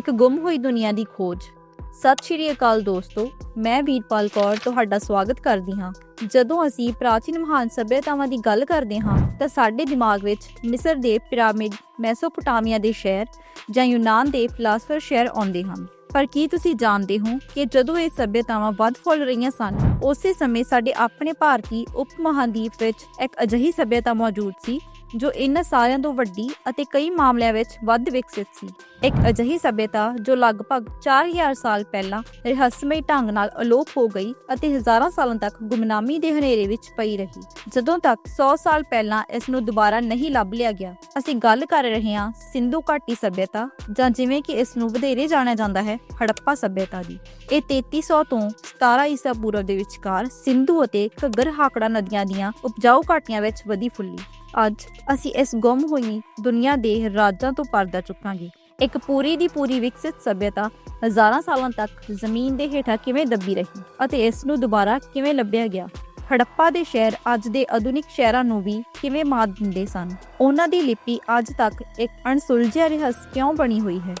ਇੱਕ ਗੁੰਮ ਹੋਈ ਦੁਨੀਆ ਦੀ ਖੋਜ। ਸਤਿ ਸ਼੍ਰੀ ਅਕਾਲ ਦੋਸਤੋ, ਮੈਂ ਵੀਰਪਾਲ ਕੌਰ ਤੁਹਾਡਾ ਸਵਾਗਤ ਕਰਦੀ ਹਾਂ। ਜਦੋਂ ਅਸੀਂ ਪ੍ਰਾਚੀਨ ਮਹਾਨ ਸਭਿਅਤਾਵਾਂ ਦੀ ਗੱਲ ਕਰਦੇ ਹਾਂ, ਤਾਂ ਸਾਡੇ ਦਿਮਾਗ ਵਿੱਚ ਮਿਸਰ ਦੇ ਪਿਰਾਮਿਡ ਮੈਸੋਪੋਟਾਮੀਆ ਦੇ ਸ਼ਹਿਰ ਜਾਂ ਯੂਨਾਨ ਦੇ ਫਿਲਾਸਫਰ ਸ਼ਹਿਰ ਆਉਂਦੇ ਹਨ। ਪਰ ਕੀ ਤੁਸੀਂ ਜਾਣਦੇ ਹੋ ਕਿ ਜਦੋਂ ਇਹ ਸਭਿਅਤਾਵਾਂ ਵੱਧ ਫੁੱਲ ਰਹੀਆਂ ਸਨ, ਉਸੇ ਸਮੇਂ ਸਾਡੇ ਆਪਣੇ ਭਾਰਤੀ ਉਪ ਮਹਾਦੀਪ ਵਿੱਚ ਇੱਕ ਅਜਿਹੀ ਸਭਿਅਤਾ ਮੌਜੂਦ ਸੀ, ਜੋ ਇਹਨਾਂ ਸਾਰਿਆਂ ਤੋਂ ਵੱਡੀ ਅਤੇ ਕਈ ਮਾਮਲਿਆਂ ਵਿੱਚ ਵੱਧ ਵਿਕਸਿਤ ਸੀ। ਇੱਕ ਅਜਿਹੀ ਸਭਿਅਤਾ ਜੋ ਲਗਭਗ 4000 ਸਾਲ ਪਹਿਲਾਂ ਰਹੱਸਮਈ ਢੰਗ ਨਾਲ ਅਲੋਪ ਹੋ ਗਈ ਅਤੇ ਹਜ਼ਾਰਾਂ ਸਾਲਾਂ ਤੱਕ ਗੁਮਨਾਮੀ ਦੇ ਹਨੇਰੇ ਵਿੱਚ ਪਈ ਰਹੀ। ਜਦੋਂ ਤੱਕ 100 ਸਾਲ ਪਹਿਲਾਂ ਇਸ ਨੂੰ ਦੁਬਾਰਾ ਨਹੀਂ ਲੱਭ ਲਿਆ ਗਿਆ, ਅਸੀਂ ਗੱਲ ਕਰ ਰਹੇ ਹਾਂ ਸਿੰਧੂ ਘਾਟੀ ਸਭਿਅਤਾ ਜਾਂ ਜਿਵੇਂ ਕਿ ਇਸ ਨੂੰ ਵਧੇਰੇ ਜਾਣਿਆ ਜਾਂਦਾ ਹੈ, ਹੜੱਪਾ ਸਭਿਅਤਾ ਦੀ। ਇਹ 3300 ਤੋਂ 17 ਈਸਾ ਪੂਰਵ ਦੇ ਵਿਚਕਾਰ ਸਿੰਧੂ ਅਤੇ ਘੱਗਰ ਹਾਕੜਾ ਨਦੀਆਂ ਦੀਆਂ ਉਪਜਾਊ ਘਾਟੀਆਂ ਵਿੱਚ ਵਧੀ ਫੁੱਲੀ। ਅੱਜ ਅਸੀਂ ਇਸ ਗੁੰਮ ਹੋਈ ਦੁਨੀਆ ਦੇ ਰਾਜਾਂ ਤੋਂ ਪਰਦਾ ਚੁੱਕਾਂਗੇ। ਇੱਕ ਪੂਰੀ ਦੀ ਪੂਰੀ ਵਿਕਸਿਤ ਸਭਿਅਤਾ ਹਜ਼ਾਰਾਂ ਸਾਲਾਂ ਤੱਕ ਜ਼ਮੀਨ ਦੇ ਹੇਠਾਂ ਕਿਵੇਂ ਦੱਬੀ ਰਹੀ ਅਤੇ ਇਸ ਨੂੰ ਦੁਬਾਰਾ ਕਿਵੇਂ ਲੱਭਿਆ ਗਿਆ? ਹੜੱਪਾ ਦੇ ਸ਼ਹਿਰ ਅੱਜ ਦੇ ਆਧੁਨਿਕ ਸ਼ਹਿਰਾਂ ਨੂੰ ਵੀ ਕਿਵੇਂ ਮਾਤ ਦਿੰਦੇ ਸਨ? ਉਹਨਾਂ ਦੀ ਲਿਪੀ ਅੱਜ ਤੱਕ ਇੱਕ ਅਣਸੁਲਝਿਆ ਰਹੱਸ ਕਿਉਂ ਬਣੀ ਹੋਈ ਹੈ?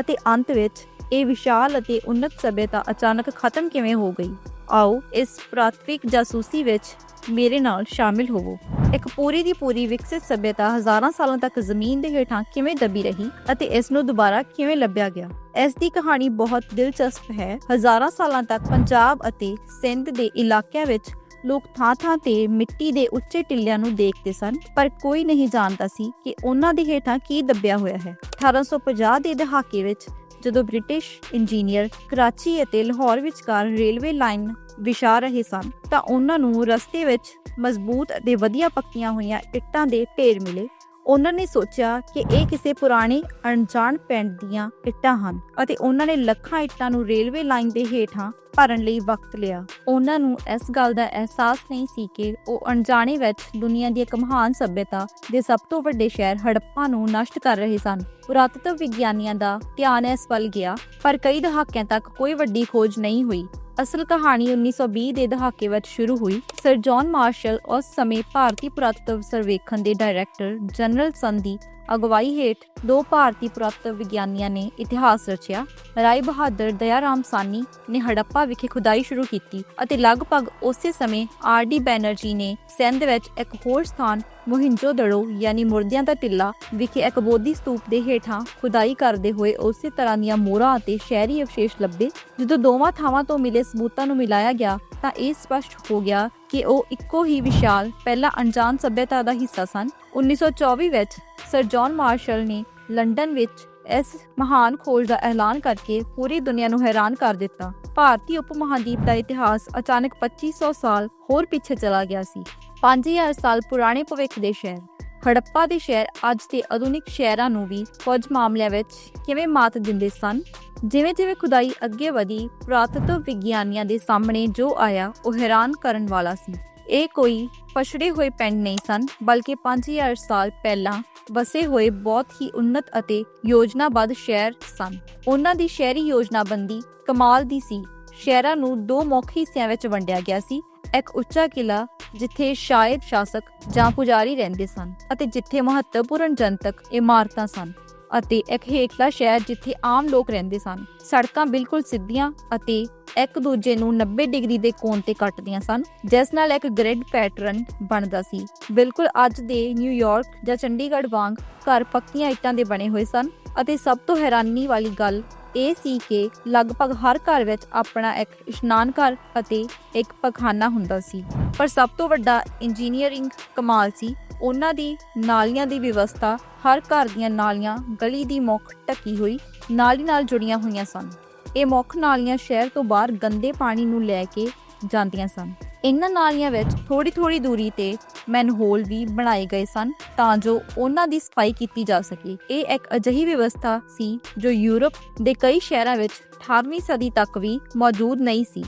ਅਤੇ ਅੰਤ ਵਿੱਚ ਇਹ ਵਿਸ਼ਾਲ ਅਤੇ ਉન્નਤ ਸਭਿਅਤਾ ਅਚਾਨਕ ਖਤਮ ਕਿਵੇਂ ਹੋ ਗਈ? ਆਓ ਇਸ ਪ੍ਰਾਥਮਿਕ ਜਾਸੂਸੀ ਵਿੱਚ ਮੇਰੇ ਨਾਲ ਸ਼ਾਮਿਲ ਹੋਵੋ। ਇੱਕ ਪੂਰੀ ਦੀ ਪੂਰੀ ਵਿਕਸਿਤ ਸਭਿਅਤਾ ਹਜ਼ਾਰਾਂ ਸਾਲਾਂ ਤੱਕ ਜ਼ਮੀਨ ਦੇ ਹੇਠਾਂ ਕਿਵੇਂ ਦਬੀ ਰਹੀ ਅਤੇ ਇਸ ਨੂੰ ਦੁਬਾਰਾ ਕਿਵੇਂ ਲੱਭਿਆ ਗਿਆ? ਇਸ ਦੀ ਕਹਾਣੀ ਬਹੁਤ ਦਿਲਚਸਪ ਹੈ। ਹਜ਼ਾਰਾਂ ਸਾਲਾਂ ਤੱਕ ਪੰਜਾਬ ਅਤੇ ਸਿੰਧ ਦੇ ਇਲਾਕਿਆਂ ਵਿੱਚ ਲੋਕ ਥਾਂ-ਥਾਂ ਤੇ ਮਿੱਟੀ ਦੇ ਉੱਚੇ ਟਿੱਲਿਆਂ ਨੂੰ ਦੇਖਦੇ ਸਨ, ਪਰ ਕੋਈ ਨਹੀਂ ਜਾਣਦਾ ਸੀ ਕਿ ਉਹਨਾਂ ਦੇ ਹੇਠਾਂ ਕੀ ਦੱਬਿਆ ਹੋਇਆ ਹੈ। 1850 ਦੇ ਦਹਾਕੇ ਵਿੱਚ ਜਦੋਂ ਬ੍ਰਿਟਿਸ਼ ਇੰਜੀਨੀਅਰ ਕਰਾਚੀ ਅਤੇ ਲਾਹੌਰ ਵਿਚਕਾਰ ਰੇਲਵੇ ਲਾਈਨ ਵਿਛਾ ਰਹੇ ਸਨ, ਤਾਂ ਉਹਨਾਂ ਨੂੰ ਰਸਤੇ ਵਿੱਚ ਮਜ਼ਬੂਤ ਅਤੇ ਵਧੀਆ ਪੱਕੀਆਂ ਹੋਈਆਂ ਇੱਟਾਂ ਦੇ ਢੇਰ ਮਿਲੇ। ਉਹਨਾਂ ਨੇ ਸੋਚਿਆ ਕਿ ਇਹ ਕਿਸੇ ਪੁਰਾਣੇ ਅਣਜਾਣ ਪਿੰਡ ਦੀਆਂ ਇੱਟਾਂ ਹਨ ਅਤੇ ਉਹਨਾਂ ਨੇ ਲੱਖਾਂ ਇੱਟਾਂ ਨੂੰ ਰੇਲਵੇ ਲਾਈਨ ਦੇ ਹੇਠਾਂ ਭਰਨ ਲਈ ਵਕਤ ਲਿਆ। ਉਹਨਾਂ ਨੂੰ ਇਸ ਗੱਲ ਦਾ ਅਹਿਸਾਸ ਨਹੀਂ ਸੀ ਕਿ ਉਹ ਅਣਜਾਣੇ ਵਿੱਚ ਦੁਨੀਆ ਦੀ ਇੱਕ ਮਹਾਨ ਸਭਿਅਤਾ ਦੇ ਸਭ ਤੋਂ ਵੱਡੇ ਸ਼ਹਿਰ ਹੜੱਪਾ ਨੂੰ ਨਸ਼ਟ ਕਰ ਰਹੇ ਸਨ। ਪੁਰਾਤਤਵ ਵਿਗਿਆਨੀਆਂ ਦਾ ਧਿਆਨ ਇਸ ਵੱਲ ਗਿਆ, ਪਰ ਕਈ ਦਹਾਕਿਆਂ ਤੱਕ ਕੋਈ ਵੱਡੀ ਖੋਜ ਨਹੀਂ ਹੋਈ। ਅਸਲ ਕਹਾਣੀ 1920 ਦੇ ਦਹਾਕੇ ਵਿੱਚ ਸ਼ੁਰੂ ਹੋਈ। ਸਰ ਜੌਨ ਮਾਰਸ਼ਲ ਉਸ ਸਮੇਂ ਭਾਰਤੀ ਪੁਰਾਤਤਵ ਸਰਵੇਖਣ ਦੇ ਡਾਇਰੈਕਟਰ ਜਨਰਲ ਸੰਧੀ ਅਗਵਾਈ ਹੇਠ ਦੋ ਭਾਰਤੀ ਪੁਰਾਤਤਵ ਵਿਗਿਆਨੀਆਂ ਨੇ ਇਤਿਹਾਸ ਰਚਿਆ। ਰਾਏ ਬਹਾਦਰ, ਦਇਆਰਾਮ ਸਾਨੀ ਨੇ ਹੜੱਪਾ ਵਿਖੇ ਖੁਦਾਈ ਸ਼ੁਰੂ ਕੀਤੀ ਅਤੇ ਲਗਭਗ ਉਸੇ ਸਮੇਂ ਆਰ ਡੀ ਬੈਨਰਜੀ ਨੇ ਸਿੰਧ ਵਿੱਚ ਇੱਕ ਹੋਰ ਸਥਾਨ, ਮੋਹਿੰਜੋ ਯਾਨੀ ਮੁਰਦਿਆਂ ਦਾ ਟਿੱਲਾ ਵਿਖੇ ਇੱਕ ਬੋਧੀ ਸਤੂਪ ਦੇ ਹੇਠਾਂ ਖੁਦਾਈ ਕਰਦੇ ਹੋਏ ਉਸੇ ਤਰ੍ਹਾਂ ਦੀਆਂ ਮੋਹਰਾਂ ਅਤੇ ਸ਼ਹਿਰੀ ਅਵਸ਼ੇਸ਼ ਲੱਭੇ। ਜਦੋਂ ਦੋਵਾਂ ਥਾਵਾਂ ਤੋਂ ਮਿਲੇ ਸਬੂਤਾਂ ਨੂੰ ਮਿਲਾਇਆ ਗਿਆ ਤਾਂ ਇਹ ਸਪਸ਼ਟ ਹੋ ਗਿਆ ਕਿ ਉਹ ਇੱਕੋ ਹੀ ਵਿਸ਼ਾਲ, ਪਹਿਲਾ ਅਣਜਾਣ ਸਭਿਅਤਾ ਦਾ ਹਿੱਸਾ ਸਨ। 1924 ਵਿੱਚ ਸਰ ਜੌਨ ਮਾਰਸ਼ਲ ਨੇ ਲੰਡਨ ਵਿੱਚ ਇਸ ਮਹਾਨ ਖੋਜ ਦਾ ਐਲਾਨ ਕਰਕੇ ਪੂਰੀ ਦੁਨੀਆ ਨੂੰ ਹੈਰਾਨ ਕਰ ਦਿੱਤਾ। ਭਾਰਤੀ ਉਪ ਮਹਾਂਦੀਪ ਦਾ ਇਤਿਹਾਸ ਅਚਾਨਕ 2500 ਸਾਲ ਹੋਰ ਪਿੱਛੇ ਚਲਾ ਗਿਆ ਸੀ। 5000 ਸਾਲ ਪੁਰਾਣੇ ਭਵਿੱਖ ਦੇ ਸ਼ਹਿਰ, ਹੜੱਪਾ ਦੇ ਸ਼ਹਿਰ ਅੱਜ ਦੇ ਆਧੁਨਿਕ ਸ਼ਹਿਰਾਂ ਨੂੰ ਵੀ ਕੁਝ ਮਾਮਲਿਆਂ ਵਿੱਚ ਕਿਵੇਂ ਮਾਤ ਦਿੰਦੇ ਸਨ? ਜਿਵੇਂ ਜਿਵੇਂ ਖੁਦਾਈ ਅੱਗੇ ਵਧੀ, ਪੁਰਾਤਤਵ ਵਿਗਿਆਨੀਆਂ ਦੇ ਸਾਹਮਣੇ ਜੋ ਆਇਆ, ਉਹ ਹੈਰਾਨ ਕਰਨ ਵਾਲਾ ਸੀ। ਇਹ ਕੋਈ ਪਛੜੇ ਹੋਏ ਪਿੰਡ ਨਹੀਂ ਸਨ, ਬਲਕਿ 5000 ਸਾਲ ਪਹਿਲਾਂ ਵਸੇ ਹੋਏ ਬਹੁਤ ਹੀ ਉન્નਤ ਅਤੇ ਯੋਜਨਾਬੱਧ ਸ਼ਹਿਰ ਸਨ। ਉਹਨਾਂ ਦੀ ਸ਼ਹਿਰੀ ਯੋਜਨਾਬੰਦੀ ਕਮਾਲ ਦੀ ਸੀ। ਸ਼ਹਿਰਾਂ ਨੂੰ ਦੋ ਮੁੱਖ ਹਿੱਸਿਆਂ ਵਿੱਚ ਵੰਡਿਆ ਗਿਆ ਸੀ। ਇੱਕ ਉੱਚਾ ਕਿਲਾ ਜਿੱਥੇ ਸ਼ਾਇਦ ਸ਼ਾਸਕ ਜਾਂ ਪੁਜਾਰੀ ਰਹਿੰਦੇ ਸਨ ਅਤੇ ਜਿੱਥੇ ਮਹੱਤਵਪੂਰਨ ਜਨਤਕ ਇਮਾਰਤਾਂ ਸਨ। ਅਤੇ ਇੱਕ ਹੇਠਲਾ ਸ਼ਹਿਰ ਜਿੱਥੇ ਆਮ ਲੋਕ ਰਹਿੰਦੇ ਸਨ। ਸੜਕਾਂ ਬਿਲਕੁਲ ਸਿੱਧੀਆਂ ਅਤੇ ਇੱਕ ਦੂਜੇ ਨੂੰ 90 ਡਿਗਰੀ ਦੇ ਕੋਣ ਤੇ ਕੱਟਦੀਆਂ ਸਨ, ਜਿਸ ਨਾਲ ਇੱਕ ਗ੍ਰਿਡ ਪੈਟਰਨ ਬਣਦਾ ਸੀ। ਬਿਲਕੁਲ ਅੱਜ ਦੇ ਨਿਊਯਾਰਕ ਜਾਂ ਚੰਡੀਗੜ੍ਹ ਵਾਂਗ ਘਰ ਪੱਕੀਆਂ ਇੱਟਾਂ ਦੇ ਬਣੇ ਹੋਏ ਸਨ ਅਤੇ ਸਭ ਤੋਂ ਹੈਰਾਨੀ ਵਾਲੀ ਗੱਲ ਇਹ ਸੀ ਕਿ ਲਗਭਗ ਹਰ ਘਰ ਵਿੱਚ ਆਪਣਾ ਇੱਕ ਇਸ਼ਨਾਨ ਘਰ ਅਤੇ ਇੱਕ ਪਖਾਨਾ ਹੁੰਦਾ ਸੀ। ਪਰ ਸਭ ਤੋਂ ਵੱਡਾ ਇੰਜੀਨੀਅਰਿੰਗ ਕਮਾਲ ਸੀ। ਉਹਨਾਂ ਦੀ ਨਾਲੀਆਂ ਦੀ ਵਿਵਸਥਾ ਹਰ ਘਰ ਦੀਆਂ ਨਾਲੀਆਂ ਗਲੀ ਦੀ ਮੁੱਖ ਢੱਕੀ ਹੋਈ ਨਾਲੀ ਨਾਲ ਜੁੜੀਆਂ ਹੋਈਆਂ ਸਨ। ਇਹ ਮੁੱਖ ਨਾਲੀਆਂ ਸ਼ਹਿਰ ਤੋਂ ਬਾਹਰ ਗੰਦੇ ਪਾਣੀ ਨੂੰ ਲੈ ਕੇ ਜਾਂਦੀਆਂ ਸਨ। ਇਹਨਾਂ ਨਾਲੀਆਂ ਵਿੱਚ ਥੋੜੀ ਥੋੜੀ ਦੂਰੀ ਤੇ ਮੈਨਹੋਲ ਵੀ ਬਣਾਏ ਗਏ ਸਨ ਤਾਂ ਜੋ ਉਹਨਾਂ ਦੀ ਸਫ਼ਾਈ ਕੀਤੀ ਜਾ ਸਕੇ। ਇਹ ਇੱਕ ਅਜਿਹੀ ਵਿਵਸਥਾ ਸੀ ਜੋ ਯੂਰਪ ਦੇ ਕਈ ਸ਼ਹਿਰਾਂ ਵਿੱਚ 18ਵੀਂ ਸਦੀ ਤੱਕ ਵੀ ਮੌਜੂਦ ਨਹੀਂ ਸੀ।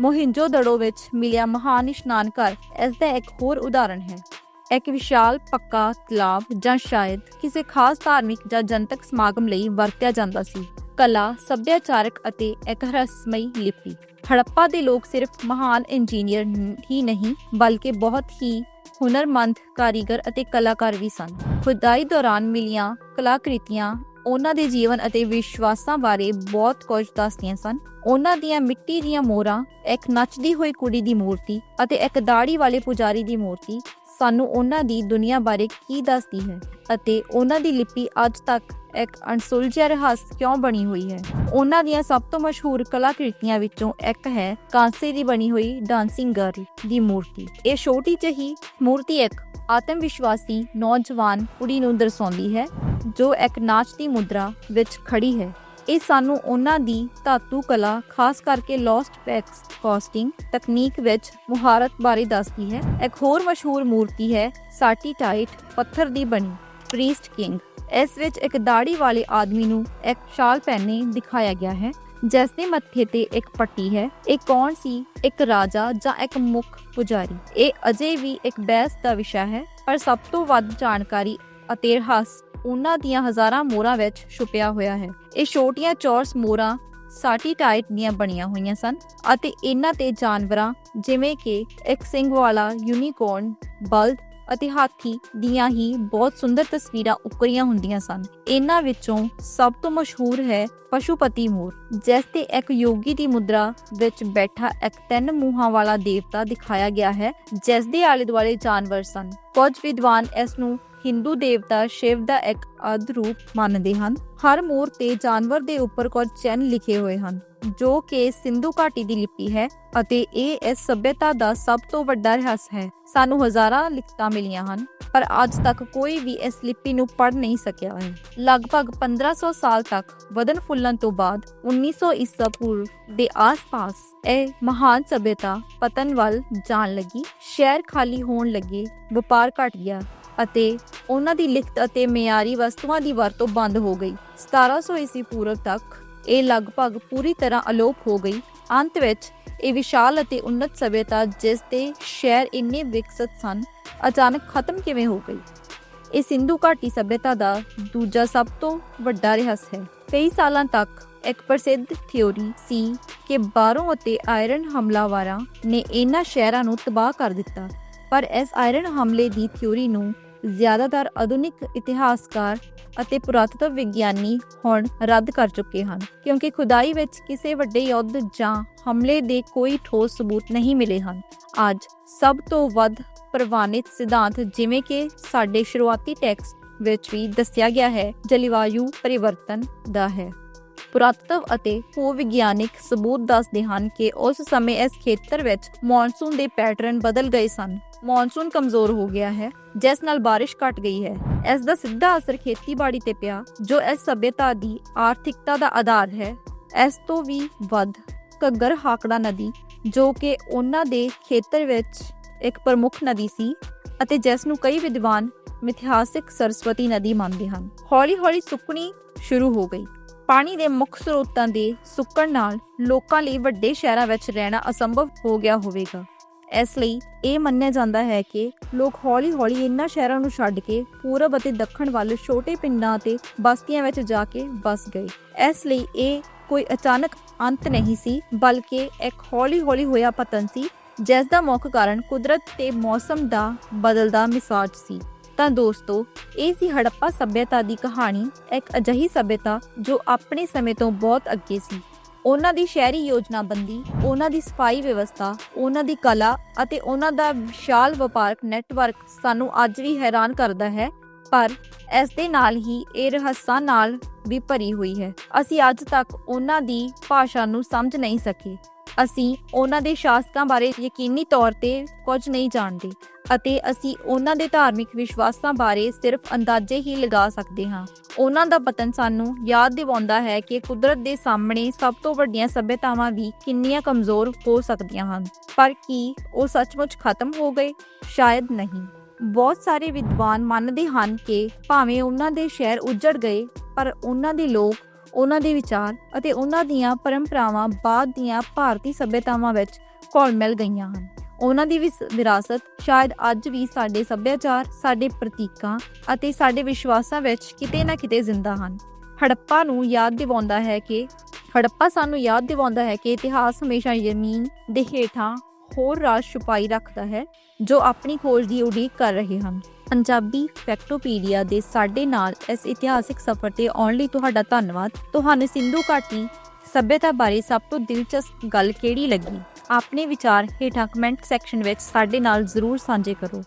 ਮੋਹਿੰਜੋ ਦੜੋ ਵਿੱਚ ਮਿਲਿਆ ਮਹਾਨ ਇਸ਼ਨਾਨ ਘਰ ਇਸ ਦਾ ਇੱਕ ਹੋਰ ਉਦਾਹਰਣ ਹੈ। ਇੱਕ ਵਿਸ਼ਾਲ ਪੱਕਾ ਤਲਾਬ ਜਾਂ ਸ਼ਾਇਦ ਕਿਸੇ ਖਾਸ ਧਾਰਮਿਕ ਜਾਂ ਜਨਤਕ ਸਮਾਗਮ ਲਈ ਵਰਤਿਆ ਜਾਂਦਾ ਸੀ। ਕਲਾ, ਸੱਭਿਆਚਾਰਕ ਅਤੇ ਇੱਕ ਰਹੱਸਮਈ ਲਿਪੀ। ਹੜੱਪਾ ਦੇ ਲੋਕ ਸਿਰਫ ਮਹਾਨ ਇੰਜੀਨੀਅਰ ਹੀ ਨਹੀਂ, ਬਲਕਿ ਬਹੁਤ ਹੀ ਹੁਨਰਮੰਦ ਕਾਰੀਗਰ ਅਤੇ ਕਲਾਕਾਰ ਵੀ ਸਨ। ਖੁਦਾਈ ਦੌਰਾਨ ਮਿਲੀਆਂ ਕਲਾਕ੍ਰਿਤੀਆਂ ਉਹਨਾਂ ਦੇ ਜੀਵਨ ਅਤੇ ਵਿਸ਼ਵਾਸਾਂ ਬਾਰੇ ਬਹੁਤ ਕੁਝ ਦੱਸਦੀਆਂ ਸਨ। ਉਹਨਾਂ ਦੀਆਂ ਮਿੱਟੀ ਦੀਆਂ ਮੋਹਰਾਂ, ਇੱਕ ਨੱਚਦੀ ਹੋਈ ਕੁੜੀ ਦੀ ਮੂਰਤੀ ਅਤੇ ਇੱਕ ਦਾੜੀ ਵਾਲੇ ਪੁਜਾਰੀ ਦੀ ਮੂਰਤੀ ਸਾਨੂੰ ਉਹਨਾਂ ਦੀ ਦੁਨੀਆ ਬਾਰੇ ਕੀ ਦੱਸਦੀ ਹੈ ਅਤੇ ਉਹਨਾਂ ਦੀ ਲਿਪੀ ਅੱਜ ਤੱਕ ਇੱਕ ਅਣਸੁਲਝਿਆ ਰਹੱਸ ਕਿਉਂ ਬਣੀ ਹੋਈ ਹੈ? ਉਹਨਾਂ ਦੀਆਂ ਸਭ ਤੋਂ ਮਸ਼ਹੂਰ ਕਲਾਕ੍ਰਿਤੀਆਂ ਵਿੱਚੋਂ ਇੱਕ ਹੈ ਕਾਂਸੇ ਦੀ ਬਣੀ ਹੋਈ ਡਾਂਸਿੰਗ ਗਰਲ ਦੀ ਮੂਰਤੀ। ਇਹ ਛੋਟੀ ਜਿਹੀ ਮੂਰਤੀ ਇੱਕ ਆਤਮ ਵਿਸ਼ਵਾਸੀ ਨੌਜਵਾਨ ਕੁੜੀ ਨੂੰ ਦਰਸਾਉਂਦੀ ਹੈ। ਜੋ ਇੱਕ ਨਾਚ ਦੀ ਮੁਦਰਾ ਵਿੱਚ ਖੜੀ ਹੈ। ਇਹ ਸਾਨੂੰ ਉਹਨਾਂ ਦੀ ਧਾਤੂ ਕਲਾ, ਖਾਸ ਕਰਕੇ ਲੋਸਟ ਪੈਕਸ ਕਾਸਟਿੰਗ ਤਕਨੀਕ ਵਿੱਚ ਮੁਹਾਰਤ ਬਾਰੇ ਦੱਸਦੀ ਹੈ। ਇੱਕ ਹੋਰ ਮਸ਼ਹੂਰ ਮੂਰਤੀ ਹੈ ਸਾਟੀ ਟਾਈਟ ਪੱਥਰ ਦੀ ਬਣੀ ਪ੍ਰੀਸਟ ਕਿੰਗ ਇਸ ਵਿੱਚ ਇੱਕ ਦਾੜੀ ਵਾਲੇ ਆਦਮੀ ਨੂੰ ਇੱਕ ਸ਼ਾਲ ਪਹਿਨੇ ਦਿਖਾਇਆ ਗਿਆ ਹੈ ਜਿਸ ਦੇ ਮੱਥੇ ਤੇ ਇੱਕ ਪੱਟੀ ਹੈ। ਇਹ ਕੌਣ ਸੀ? ਇੱਕ ਰਾਜਾ ਜਾਂ ਇੱਕ ਮੁੱਖ ਪੁਜਾਰੀ? ਇਹ ਅਜੇ ਵੀ ਇੱਕ ਬਹਿਸ ਦਾ ਵਿਸ਼ਾ ਹੈ, ਪਰ ਸਭ ਤੋਂ ਵੱਧ ਜਾਣਕਾਰੀ ਅਤੇ ਰਹੱਸ ਉਹਨਾਂ ਦੀਆਂ ਹਜ਼ਾਰਾਂ ਮੋਰਾਂ ਵਿੱਚ ਛੁਪਿਆ ਹੋਇਆ ਹੈ। ਇਹ ਛੋਟੀਆਂ ਚੌਰਸ ਮੋਹਰਾਂ ਸਾਟੀ ਦੀਆਂ ਬਣੀਆਂ ਹੋਈਆਂ ਸਨ ਅਤੇ ਇਹਨਾਂ ਤੇ ਜਾਨਵਰਾਂ ਜਿਵੇਂ ਕਿ ਇੱਕ ਸਿੰਘ ਵਾਲਾ, ਯੂਨੀਕੋਰਨ, ਬਲਦ ਅਤੇ ਹਾਥੀ ਦੀਆਂ ਹੀ ਬਹੁਤ ਸੁੰਦਰ ਤਸਵੀਰਾਂ ਉਕਰੀਆਂ ਹੁੰਦੀਆਂ ਸਨ। ਇਹਨਾਂ ਵਿੱਚੋਂ ਸਭ ਤੋਂ ਮਸ਼ਹੂਰ ਹੈ ਪਸ਼ੂਪਤੀ ਮੋਰ ਜਿਸ ਤੇ ਇੱਕ ਯੋਗੀ ਦੀ ਮੁਦਰਾ ਵਿੱਚ ਬੈਠਾ ਇੱਕ ਤਿੰਨ ਮੂੰਹਾਂ ਵਾਲਾ ਦੇਵਤਾ ਦਿਖਾਇਆ ਗਿਆ ਹੈ, ਜਿਸ ਦੇ ਆਲੇ ਦੁਆਲੇ ਜਾਨਵਰ ਸਨ। ਕੁਝ ਵਿਦਵਾਨ ਇਸ ਨੂੰ ਹਿੰਦੂ ਦੇਵਤਾ ਸ਼ਿਵ ਦਾ ਇੱਕ ਅਦ ਰੂਪ ਮੰਨਦੇ ਹਨ। ਹਰ ਮੋਰ ਤੇ ਜਾਨਵਰ ਦੇ ਉੱਪਰ ਕੁਝ ਚਿੰਨ੍ਹ ਲਿਖੇ ਹੋਏ ਹਨ, ਜੋ ਕਿ ਸਿੰਧੂ ਘਾਟੀ ਦੀ ਲਿਪੀ ਹੈ ਅਤੇ ਇਹ ਇਸ ਸਭਿਅਤਾ ਦਾ ਸਭ ਤੋਂ ਵੱਡਾ ਰਹੱਸ ਹੈ। ਸਾਨੂੰ ਹਜ਼ਾਰਾਂ ਲਿਖਤਾਂ ਮਿਲੀਆਂ ਹਨ, ਪਰ ਅੱਜ ਤੱਕ ਕੋਈ ਵੀ ਇਸ ਲਿਪੀ ਨੂੰ ਪੜ੍ਹ ਨਹੀਂ ਸਕਿਆ ਹੈ। ਲਗਭਗ 1500 ਸਾਲ ਤੱਕ ਵਧਨ ਫੁੱਲਣ ਤੋਂ ਬਾਅਦ 1900 ਈਸਾ ਪੂਰਵ ਦੇ ਆਸ-ਪਾਸ ਇਹ ਮਹਾਨ ਸਭਿਅਤਾ ਪਤਨ ਵੱਲ ਜਾਣ ਲੱਗੀ। ਸ਼ਹਿਰ ਖਾਲੀ ਹੋਣ ਲੱਗੇ, ਵਪਾਰ ਘਟ ਗਿਆ। ਅਤੇ ਉਹਨਾਂ ਦੀ ਲਿਖਤ ਅਤੇ ਮਿਆਰੀ ਵਸਤੂਆਂ ਦੀ ਵਰਤੋਂ ਬੰਦ ਹੋ ਗਈ। 1700 ਈਸਵੀ ਪੂਰਬ ਤੱਕ ਇਹ ਲਗਭਗ ਪੂਰੀ ਤਰ੍ਹਾਂ ਅਲੋਪ ਹੋ ਗਈ। ਅੰਤ ਵਿੱਚ ਇਹ ਵਿਸ਼ਾਲ ਅਤੇ ਉੱਨਤ ਸਭਿਅਤਾ ਜਿਸ ਦੇ ਸ਼ਹਿਰ ਇੰਨੇ ਵਿਕਸਿਤ ਸਨ, ਅਚਾਨਕ ਖਤਮ ਕਿਵੇਂ ਹੋ ਗਈ? ਇਹ ਸਿੰਧੂ ਘਾਟੀ ਸਭਿਅਤਾ ਦਾ ਦੂਜਾ ਸਭ ਤੋਂ ਵੱਡਾ ਰਹੱਸ ਹੈ। ਕਈ ਸਾਲਾਂ ਤੱਕ ਇੱਕ ਪ੍ਰਸਿੱਧ ਥਿਉਰੀ ਸੀ ਕਿ ਬਾਹਰੋਂ ਅਤੇ ਆਇਰਨ ਹਮਲਾਵਾਰਾਂ ਨੇ ਇਹਨਾਂ ਸ਼ਹਿਰਾਂ ਨੂੰ ਤਬਾਹ ਕਰ ਦਿੱਤਾ। ਪਰ ਇਸ ਆਇਰਨ ਹਮਲੇ ਦੀ ਥਿਉਰੀ ਨੂੰ ਜ਼ਿਆਦਾਤਰ ਆਧੁਨਿਕ ਇਤਿਹਾਸਕਾਰ ਅਤੇ ਪੁਰਾਤਤਵ ਵਿਗਿਆਨੀ ਹੁਣ ਰੱਦ ਕਰ ਚੁੱਕੇ ਹਨ, ਕਿਉਂਕਿ ਖੁਦਾਈ ਵਿੱਚ ਕਿਸੇ ਵੱਡੇ ਯੁੱਧ ਜਾਂ ਹਮਲੇ ਦੇ ਕੋਈ ਠੋਸ ਸਬੂਤ ਨਹੀਂ ਮਿਲੇ ਹਨ। ਅੱਜ ਸਭ ਤੋਂ ਵੱਧ ਪ੍ਰਵਾਨਿਤ ਸਿਧਾਂਤ ਜਿਵੇਂ ਕਿ ਸਾਡੇ ਸ਼ੁਰੂਆਤੀ ਟੈਕਸਟ ਵਿੱਚ ਵੀ ਦੱਸਿਆ ਗਿਆ ਹੈ, ਜਲਵਾਯੂ ਪਰਿਵਰਤਨ ਦਾ ਹੈ। ਪੁਰਾਤਤਵ ਅਤੇ ਭੂ ਵਿਗਿਆਨਿਕ ਸਬੂਤ ਦੱਸਦੇ ਹਨ ਕਿ ਉਸ ਸਮੇਂ ਇਸ ਖੇਤਰ ਵਿੱਚ ਮੌਨਸੂਨ ਦੇ ਪੈਟਰਨ ਬਦਲ ਗਏ ਸਨ। ਮੌਨਸੂਨ ਕਮਜ਼ੋਰ ਹੋ ਗਿਆ ਹੈ, ਜਿਸ ਨਾਲ ਬਾਰਿਸ਼ ਘਟ ਗਈ ਹੈ। ਇਸ ਦਾ ਸਿੱਧਾ ਅਸਰ ਖੇਤੀਬਾੜੀ ਤੇ ਪਿਆ, ਜੋ ਇਸ ਸਭਿਅਤਾ ਦੀ ਆਰਥਿਕਤਾ ਦਾ ਆਧਾਰ ਹੈ। ਇਸ ਤੋਂ ਵੀ ਵੱਧ ਘੱਗਰ ਹਾਕੜਾ ਨਦੀ, ਜੋ ਕਿ ਉਹਨਾਂ ਦੇ ਖੇਤਰ ਵਿੱਚ ਇੱਕ ਪ੍ਰਮੁੱਖ ਨਦੀ ਸੀ ਅਤੇ ਜਿਸ ਨੂੰ ਕਈ ਵਿਦਵਾਨ ਮਿਥਿਹਾਸਿਕ ਸਰਸਵਤੀ ਨਦੀ ਮੰਨਦੇ ਹਨ। ਹੌਲੀ-ਹੌਲੀ ਸੁੱਕਣੀ ਸ਼ੁਰੂ ਹੋ ਗਈ। ਪਾਣੀ ਦੇ ਮੁੱਖ ਸਰੋਤਾਂ ਦੇ ਸੁੱਕਣ ਨਾਲ ਲੋਕਾਂ ਲਈ ਵੱਡੇ ਸ਼ਹਿਰਾਂ ਵਿੱਚ ਰਹਿਣਾ ਅਸੰਭਵ ਹੋ ਗਿਆ ਹੋਵੇਗਾ। ਇਸ ਲਈ ਇਹ ਮੰਨਿਆ ਜਾਂਦਾ ਹੈ ਕਿ ਲੋਕ ਹੌਲੀ-ਹੌਲੀ ਇਨ੍ਹਾਂ ਸ਼ਹਿਰਾਂ ਨੂੰ ਛੱਡ ਕੇ ਪੂਰਬ ਅਤੇ ਦੱਖਣ ਵੱਲ ਛੋਟੇ ਪਿੰਡਾਂ ਤੇ ਬਸਤੀਆਂ ਵਿੱਚ ਜਾ ਕੇ ਵਸ ਗਏ। ਇਸ ਲਈ ਇਹ ਕੋਈ ਅਚਾਨਕ ਅੰਤ ਨਹੀਂ ਸੀ, ਬਲਕਿ ਇੱਕ ਹੌਲੀ-ਹੌਲੀ ਹੋਇਆ ਪਤਨ ਸੀ, ਜਿਸ ਦਾ ਮੁੱਖ ਕਾਰਨ ਕੁਦਰਤ ਤੇ ਮੌਸਮ ਦਾ ਬਦਲਦਾ ਮਿਸਾਜ ਸੀ। ਤਾਂ ਦੋਸਤੋ, ਇਹ ਸੀ ਹੜੱਪਾ ਸੱਭਿਅਤਾ ਦੀ ਕਹਾਣੀ, ਇੱਕ ਅਜਿਹੀ ਸੱਭਿਅਤਾ ਜੋ ਆਪਣੇ ਸਮੇਂ ਤੋਂ ਬਹੁਤ ਅੱਗੇ ਸੀ। ਉਹਨਾਂ ਦੀ ਸ਼ਹਿਰੀ ਯੋਜਨਾਬੰਦੀ, ਉਹਨਾਂ ਦੀ ਸਫ਼ਾਈ ਵਿਵਸਥਾ, ਉਹਨਾਂ ਦੀ ਕਲਾ ਅਤੇ ਉਹਨਾਂ ਦਾ ਵਿਸ਼ਾਲ ਵਪਾਰਕ ਨੈਟਵਰਕ ਸਾਨੂੰ ਅੱਜ ਵੀ ਹੈਰਾਨ ਕਰਦਾ ਹੈ, ਪਰ ਇਸ ਦੇ ਨਾਲ ਹੀ ਇਹ ਰਹੱਸਾਂ ਨਾਲ ਵੀ ਭਰੀ ਹੋਈ ਹੈ। ਅਸੀਂ ਅੱਜ ਤੱਕ ਉਹਨਾਂ ਦੀ ਭਾਸ਼ਾ ਨੂੰ ਸਮਝ ਨਹੀਂ ਸਕੇ। ਅਸੀਂ ਉਹਨਾਂ ਦੇ ਸ਼ਾਸਕਾਂ ਬਾਰੇ ਯਕੀਨੀ ਤੌਰ ਤੇ ਕੁਝ ਨਹੀਂ ਜਾਣਦੇ ਅਤੇ ਅਸੀਂ ਉਹਨਾਂ ਦੇ ਧਾਰਮਿਕ ਵਿਸ਼ਵਾਸਾਂ ਬਾਰੇ ਸਿਰਫ ਅੰਦਾਜ਼ੇ ਹੀ ਲਗਾ ਸਕਦੇ ਹਾਂ। ਉਹਨਾਂ ਦਾ ਪਤਨ ਸਾਨੂੰ ਯਾਦ ਦਿਵਾਉਂਦਾ ਹੈ ਕਿ ਕੁਦਰਤ ਦੇ ਸਾਹਮਣੇ ਸਭ ਤੋਂ ਵੱਡੀਆਂ ਸਭਿਅਤਾਵਾਂ ਵੀ ਕਿੰਨੀਆਂ ਕਮਜ਼ੋਰ ਹੋ ਸਕਦੀਆਂ ਹਨ। ਪਰ ਕੀ ਉਹ ਸੱਚਮੁੱਚ ਖਤਮ ਹੋ ਗਏ? ਸ਼ਾਇਦ ਨਹੀਂ। ਬਹੁਤ ਸਾਰੇ ਵਿਦਵਾਨ ਮੰਨਦੇ ਹਨ ਕਿ ਭਾਵੇਂ ਉਹਨਾਂ ਦੇ ਸ਼ਹਿਰ ਉੱਜੜ ਗਏ, ਪਰ ਉਹਨਾਂ ਦੇ ਲੋਕ ਉਹਨਾਂ ਦੇ ਵਿਚਾਰ ਅਤੇ ਉਹਨਾਂ ਦੀਆਂ ਪਰੰਪਰਾਵਾਂ ਬਾਅਦ ਦੀਆਂ ਭਾਰਤੀ ਸਭਿਅਤਾਵਾਂ ਵਿੱਚ ਘੁਲ ਮਿਲ ਗਈਆਂ ਹਨ। ਉਹਨਾਂ ਦੀ ਵਿਰਾਸਤ ਸ਼ਾਇਦ ਅੱਜ ਵੀ ਸਾਡੇ ਸੱਭਿਆਚਾਰ, ਸਾਡੇ ਪ੍ਰਤੀਕਾਂ ਅਤੇ ਸਾਡੇ ਵਿਸ਼ਵਾਸਾਂ ਵਿੱਚ ਕਿਤੇ ਨਾ ਕਿਤੇ ਜ਼ਿੰਦਾ ਹਨ। ਹੜੱਪਾ ਨੂੰ ਯਾਦ ਦਿਵਾਉਂਦਾ ਹੈ ਕਿ, ਹੜੱਪਾ ਸਾਨੂੰ ਯਾਦ ਦਿਵਾਉਂਦਾ ਹੈ ਕਿ ਇਤਿਹਾਸ ਹਮੇਸ਼ਾ ਜ਼ਮੀਨ ਦੇ ਹੇਠਾਂ ਹੋਰ ਰਾਜ ਛੁਪਾਈ ਰੱਖਦਾ ਹੈ ਜੋ ਆਪਣੀ ਖੋਜ ਦੀ ਉਡੀਕ ਕਰ ਰਹੇ ਹਨ। ਪੰਜਾਬੀ ਫੈਕਟੋਪੀਡੀਆ ਦੇ ਸਾਡੇ ਨਾਲ ਇਸ ਇਤਿਹਾਸਿਕ ਸਫ਼ਰ ਤੇ ਆਉਣ ਲਈ ਤੁਹਾਡਾ ਧੰਨਵਾਦ। ਤੁਹਾਨੂੰ ਸਿੰਧੂ ਘਾਟੀ ਸਭਿਅਤਾ ਬਾਰੇ ਸਭ ਤੋਂ ਦਿਲਚਸਪ ਗੱਲ ਕਿਹੜੀ ਲੱਗੀ? ਆਪਣੇ ਵਿਚਾਰ ਹੇਠਾਂ ਕਮੈਂਟ ਸੈਕਸ਼ਨ ਵਿੱਚ ਸਾਡੇ ਨਾਲ ਜ਼ਰੂਰ ਸਾਂਝੇ ਕਰੋ।